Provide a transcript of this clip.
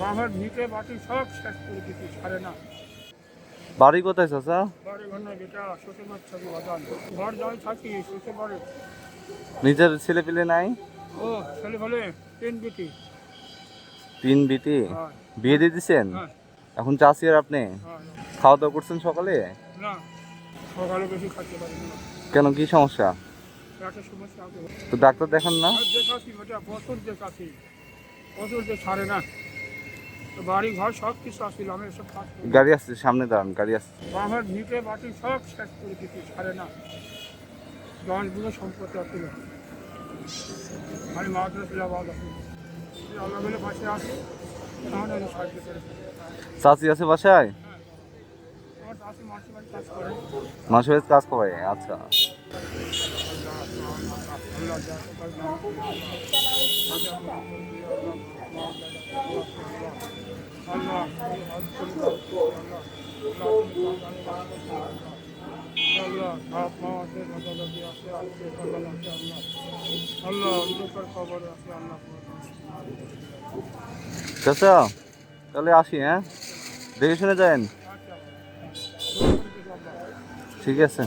বাবার ভিটে বাটি সব শেষ করে দিচ্ছি ছাড়ে না। বাড়ি কোথায় চাচা? বাড়ি বেটা বাজান। ঘর যাই থাকি নিজের ছেলে পেলে নাই? ও ছেলে ফলে তিন বিটি। তিন বিটি? হ্যাঁ। বিয়ে দিয়ে দিছেন? হ্যাঁ। এখন চাষি আর আপনি? হ্যাঁ খাওয়া দাওয়া করছেন সকালে? না সকালে বেশি খাইতে পারি না। কেন কি সমস্যা? তো ডাক্তার দেখান না? দেখাচ্ছি বেটা বছর দেখাচ্ছি বছর যে ছাড়ে না। বাড়ি ঘর সব কিছু আসছিল আমি করি। গাড়ি আসছে সামনে দাঁড়ান গাড়ি আসছে। বাবার ভিটে বাটি সব শেষ করে দিচ্ছি ছাড়ে না। দশ বিঘা সম্পত্তি আসছিল আমি মাদ্রাসা আছি আল্লাহ বলে পাশে আছি তাহলে আমি সাহায্য করে চাষি আছে বাসায়? আমার বাড়ি কাজ করে। আচ্ছা। আল্লাহ আল্লাহ আল্লাহ বাপ মা আছে দাদা দাদি আছে আত্মীয় স্বজন আছে আল্লাহ আল্লাহ অন্ধকার খবর আছে আল্লাহ চাচা, তাহলে আসি হ্যাঁ? দেখে শুনে যান আচ্ছা ঠিক আছে।